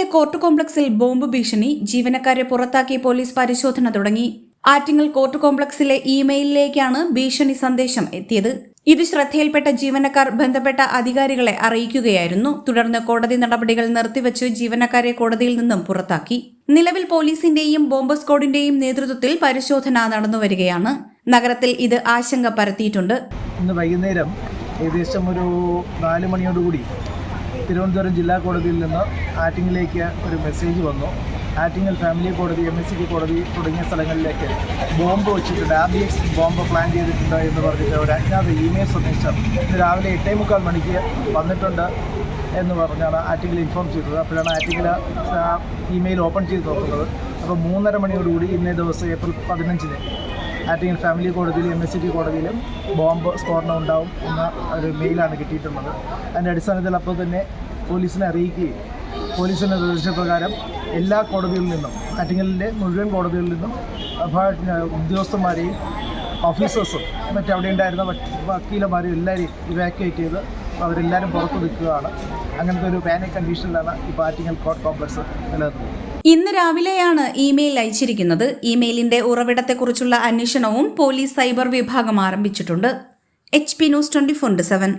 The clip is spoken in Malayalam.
ആറ്റിങ്ങലിലെ കോർട്ട് കോംപ്ലക്സിൽ ബോംബ് ഭീഷണി ജീവനക്കാരെ പുറത്താക്കി പോലീസ് പരിശോധന തുടങ്ങി. ആറ്റിങ്ങൽ കോർട്ട് കോംപ്ലക്സിലെ ഇമെയിലിലേക്കാണ് ഭീഷണി സന്ദേശം എത്തിയത്. ഇത് ശ്രദ്ധയിൽപ്പെട്ട ജീവനക്കാർ ബന്ധപ്പെട്ട അധികാരികളെ അറിയിക്കുകയായിരുന്നു. തുടർന്ന് കോടതി നടപടികൾ നിർത്തിവച്ച് ജീവനക്കാരെ കോടതിയിൽ നിന്നും പുറത്താക്കി. നിലവിൽ പോലീസിന്റെയും ബോംബ് സ്ക്വാഡിന്റെയും നേതൃത്വത്തിൽ പരിശോധന നടന്നുവരികയാണ്. നഗരത്തിൽ ഇത് ആശങ്ക പരത്തിയിട്ടുണ്ട്. ഇന്ന് വൈകുന്നേരം ഏകദേശം ഒരു നാല് മണിയോടുകൂടി തിരുവനന്തപുരം ജില്ലാ കോടതിയിൽ നിന്ന് ആറ്റിങ്ങിലേക്ക് ഒരു മെസ്സേജ് വന്നു. ആറ്റിങ്ങൽ ഫാമിലി കോടതി എം എസ് സി കോടതി തുടങ്ങിയ സ്ഥലങ്ങളിലേക്ക് ബോംബ് വെച്ചിട്ടുണ്ട് ആർ എക്സ് ബോംബ് പ്ലാൻ ചെയ്തിട്ടുണ്ട് എന്ന് പറഞ്ഞിട്ട് ഒരു അജ്ഞാത ഇമെയിൽ സന്ദേശം ഇന്ന് രാവിലെ എട്ടേ മുക്കാൽ മണിക്ക് വന്നിട്ടുണ്ട് എന്ന് പറഞ്ഞാണ് ആറ്റിങ്ങിൽ ഇൻഫോം ചെയ്തത്. അപ്പോഴാണ് ആറ്റിങ്ങിൽ ഇമെയിൽ ഓപ്പൺ ചെയ്ത് നോക്കുന്നത്. അപ്പോൾ മൂന്നര മണിയോടുകൂടി ഇന്നേ ദിവസം ഏപ്രിൽ പതിനഞ്ചിന് ആറ്റിങ്ങൽ ഫാമിലി കോടതിയിലും എം എസ് സി ടി കോടതിയിലും ബോംബ് സ്ഫോടനം ഉണ്ടാവും എന്ന ഒരു മെയിലാണ് കിട്ടിയിട്ടുള്ളത്. അതിന്റെ അടിസ്ഥാനത്തിൽ അപ്പോൾ തന്നെ പോലീസിനെ അറിയിക്കുകയും പോലീസിന്റെ നിർദ്ദേശപ്രകാരം എല്ലാ കോടതികളിൽ നിന്നും ആറ്റിങ്ങലിന്റെ മുഴുവൻ കോടതികളിൽ നിന്നും ഉദ്യോഗസ്ഥന്മാരെയും ഓഫീസേഴ്സും മറ്റവിടെ ഉണ്ടായിരുന്ന വക്കീലന്മാരെയും വക്കീലന്മാരും എല്ലാവരെയും ഇവാക്യുവേറ്റ് ചെയ്ത് അവരെല്ലാവരും പുറത്ത് നിൽക്കുകയാണ്. അങ്ങനത്തെ ഒരു പാനിക് കണ്ടീഷനിലാണ് ഈ പാറ്റിങ്ങൽ കോർട്ട് കോംപ്ലക്സ് നിലനിർത്തുന്നത് ഇന്ന് രാവിലെയാണ് ഇമെയിൽ അയച്ചിരിക്കുന്നത്. ഇമെയിലിന്റെ ഉറവിടത്തെക്കുറിച്ചുള്ള അന്വേഷണവും പോലീസ് സൈബർ വിഭാഗം ആരംഭിച്ചിട്ടുണ്ട്. H P news twenty four seven